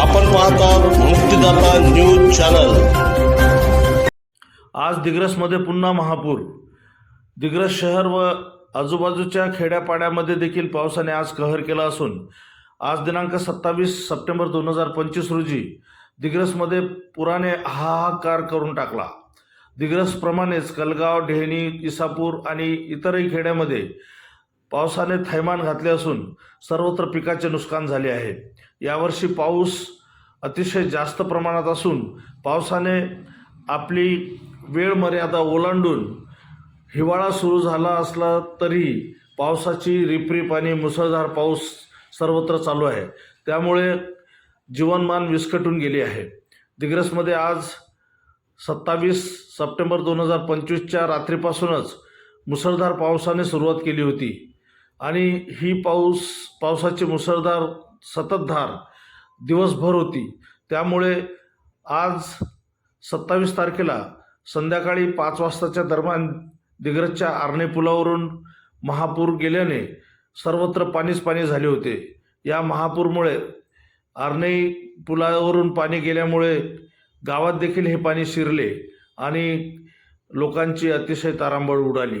आपण पाहतात मुक्तीदाता news channel. आज दिग्रसमध्ये पुन्हा महापूर. दिग्रस शहर व आजूबाजूच्या खेड्यापाड्यामध्ये देखील पावसाने आज कहर केला असून आज दिनांक सत्तावीस सप्टेंबर दोन हजार पंचवीस रोजी दिग्रसमध्ये पुराने हाहाकार करून टाकला. दिग्रसप्रमाणेच कलगाव ढेणी इसापूर आणि इतरही खेड्यामध्ये पावसाने थैमान घातले असून सर्वत्र पिकाचे नुकसान झाले आहे. यावर्षी पाऊस अतिशय जास्त प्रमाणात असून पावसाने आपली वेळ मर्यादा ओलांडून हिवाळा सुरू झाला असला तरी पावसाची रिपरिप आणि मुसळधार पाऊस सर्वत्र चालू आहे. त्यामुळे जीवनमान विस्कटून गेले आहे. दिग्रसमध्ये आज सत्तावीस सप्टेंबर दोन हजार पंचवीसच्या रात्रीपासूनच मुसळधार पावसाने सुरुवात केली होती. आणि ही पाऊस पावसाची मुसळधार सततधार दिवसभर होती. त्यामुळे आज सत्तावीस तारखेला संध्याकाळी पाच वाजताच्या दरम्यान दिग्रजच्या आर्णे पुलावरून महापूर गेल्याने सर्वत्र पाणीच पाणी झाले होते. या महापूरमुळे आर्णे पुलावरून पाणी गेल्यामुळे गावात देखील हे पाणी शिरले आणि लोकांची अतिशय तारांबळ उडाली.